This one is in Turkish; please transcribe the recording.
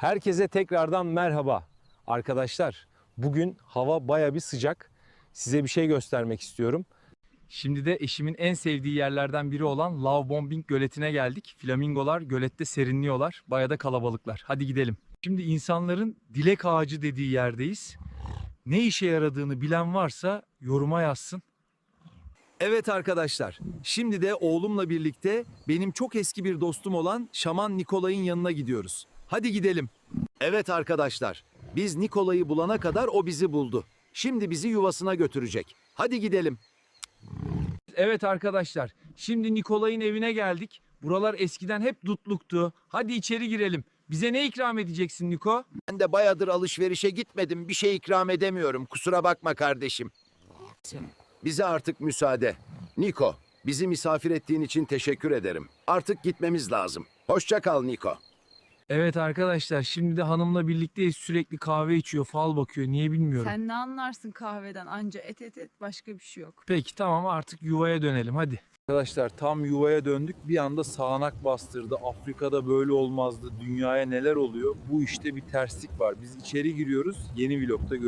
Herkese tekrardan merhaba. Arkadaşlar bugün hava baya bir sıcak. Size bir şey göstermek istiyorum. Şimdi de eşimin en sevdiği yerlerden biri olan Love Bombing göletine geldik. Flamingolar gölette serinliyorlar. Baya da kalabalıklar. Hadi gidelim. Şimdi insanların dilek ağacı dediği yerdeyiz. Ne işe yaradığını bilen varsa yoruma yazsın. Evet arkadaşlar, şimdi de oğlumla birlikte benim çok eski bir dostum olan Şaman Nikolay'ın yanına gidiyoruz. Hadi gidelim. Evet arkadaşlar, biz Nikolay'ı bulana kadar o bizi buldu. Şimdi bizi yuvasına götürecek. Hadi gidelim. Evet arkadaşlar, şimdi Nikolay'ın evine geldik. Buralar eskiden hep dutluktu. Hadi içeri girelim. Bize ne ikram edeceksin Niko? Ben de bayadır alışverişe gitmedim. Bir şey ikram edemiyorum. Kusura bakma kardeşim. Bize artık müsaade. Niko, bizi misafir ettiğin için teşekkür ederim. Artık gitmemiz lazım. Hoşça kal Niko. Evet arkadaşlar, şimdi de hanımla birlikteyiz. Sürekli kahve içiyor, fal bakıyor. Niye bilmiyorum. Sen ne anlarsın kahveden? Anca et et et başka bir şey yok. Peki tamam artık yuvaya dönelim hadi. Arkadaşlar tam yuvaya döndük bir anda sağanak bastırdı. Afrika'da böyle olmazdı. Dünyaya neler oluyor? Bu işte bir terslik var. Biz içeri giriyoruz. Yeni vlogda görüşürüz.